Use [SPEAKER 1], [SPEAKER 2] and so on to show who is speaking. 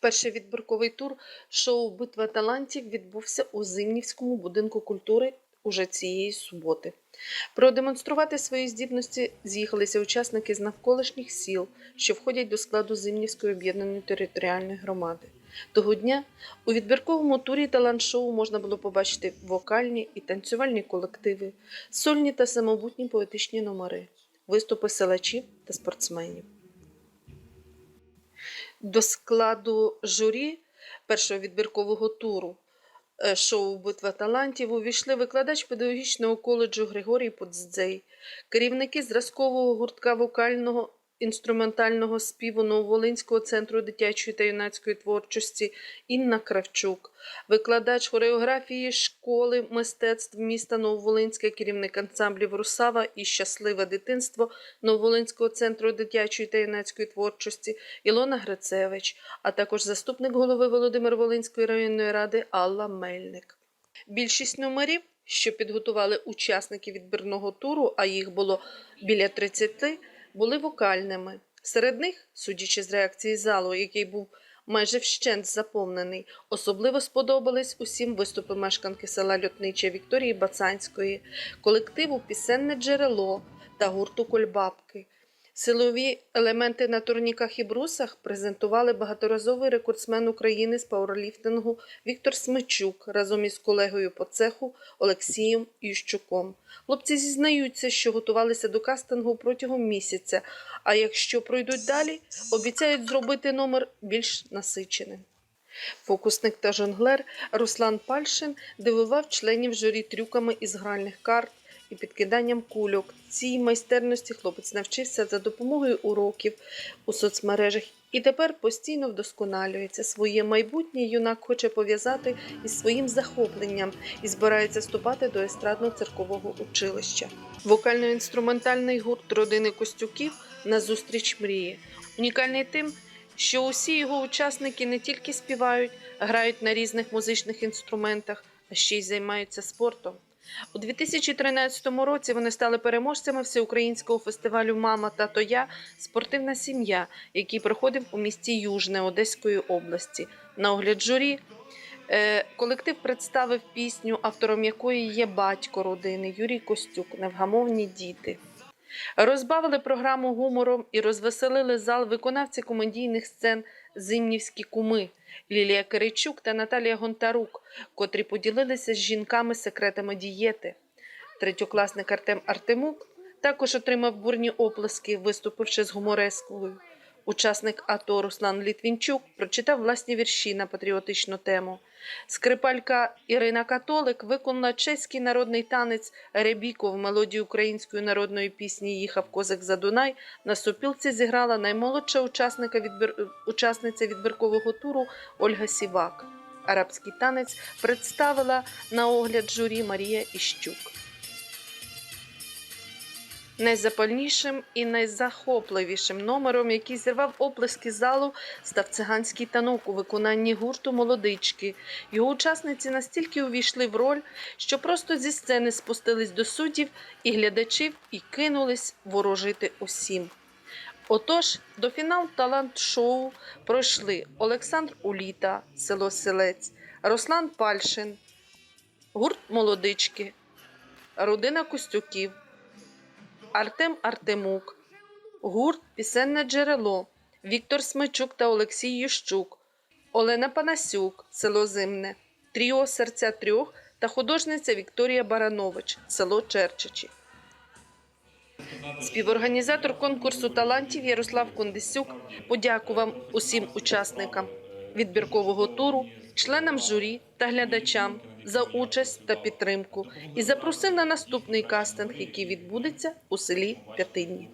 [SPEAKER 1] Перший відбірковий тур шоу Битва талантів відбувся у Зимнівському будинку культури уже цієї суботи. Продемонструвати свої здібності з'їхалися учасники з навколишніх сіл, що входять до складу Зимнівської об'єднаної територіальної громади. Того дня у відбірковому турі талант-шоу можна було побачити вокальні і танцювальні колективи, сольні та самобутні поетичні номери, виступи силачів та спортсменів. До складу журі першого відбіркового туру. Е, шоу Битва талантів увійшли викладач педагогічного коледжу Григорій Подздзей, керівники зразкового гуртка вокального інструментального співу Нововолинського центру дитячої та юнацької творчості Інна Кравчук, викладач хореографії школи мистецтв міста Нововолинське, керівник ансамблів Русава і Щасливе дитинство Нововолинського центру дитячої та юнацької творчості Ілона Грицевич, а також заступник голови Володимир-Волинської районної ради Алла Мельник. Більшість номерів, що підготували учасники відбірного туру, а їх було біля 30, були вокальними. Серед них, судячи з реакції залу, який був майже вщент заповнений, особливо сподобались усім виступи мешканки села Льотниче Вікторії Бацанської, колективу Пісенне джерело та гурту Кольбабки. Силові елементи на турніках і брусах презентували багаторазовий рекордсмен України з пауерліфтингу Віктор Смичук разом із колегою по цеху Олексієм Ющуком. Хлопці зізнаються, що готувалися до кастингу протягом місяця, а якщо пройдуть далі, обіцяють зробити номер більш насиченим. Фокусник та жонглер Руслан Пальшин дивував членів журі трюками із гральних карт і підкиданням кульок. Цій майстерності хлопець навчився за допомогою уроків у соцмережах і тепер постійно вдосконалюється. Своє майбутнє юнак хоче пов'язати із своїм захопленням і збирається вступати до естрадно-циркового училища. Вокально-інструментальний гурт родини Костюків назустріч мрії. Унікальний тим, що усі його учасники не тільки співають, грають на різних музичних інструментах, а ще й займаються спортом. У 2013 році вони стали переможцями всеукраїнського фестивалю Мама тато я спортивна сім'я, який проходив у місті Южне Одеської області. На огляд журі е, колектив представив пісню, автором якої є батько родини Юрій Костюк Невгамовні діти. Розбавили програму гумором і розвеселили зал виконавці комедійних сцен Зимнівські куми Лілія Киричук та Наталія Гонтарук, котрі поділилися з жінками секретами дієти. Третьокласник Артем Артемук також отримав бурні оплески, виступивши з гуморескою. Учасник АТО Руслан Літвінчук прочитав власні вірші на патріотичну тему. Скрипалька Ірина Католик виконала чеський народний танець Ребіко в мелодії української народної пісні Їхав козак за Дунай. На сопілці зіграла наймолодша учасника відбір... учасниця відбіркового туру Ольга Сівак. Арабський танець представила на огляд журі Марія Іщук. Найзапальнішим і найзахопливішим номером, який зірвав оплески залу, став циганський танок у виконанні гурту Молодички. Його учасниці настільки увійшли в роль, що просто зі сцени спустились до суддів і глядачів і кинулись ворожити усім. Отож, до фіналу талант-шоу пройшли Олександр Уліта, село Селець, Руслан Пальшин, гурт Молодички, родина Костюків. Артем Артемук, гурт Пісенне джерело, Віктор Смичук та Олексій Ющук, Олена Панасюк, село Зимне, Тріо Серця трьох та художниця Вікторія Баранович, село Черчичі. Співорганізатор конкурсу талантів Ярослав Кондисюк подякував усім учасникам відбіркового туру, членам журі та глядачам за участь та підтримку і запросив на наступний кастинг, який відбудеться у селі П'ятинні.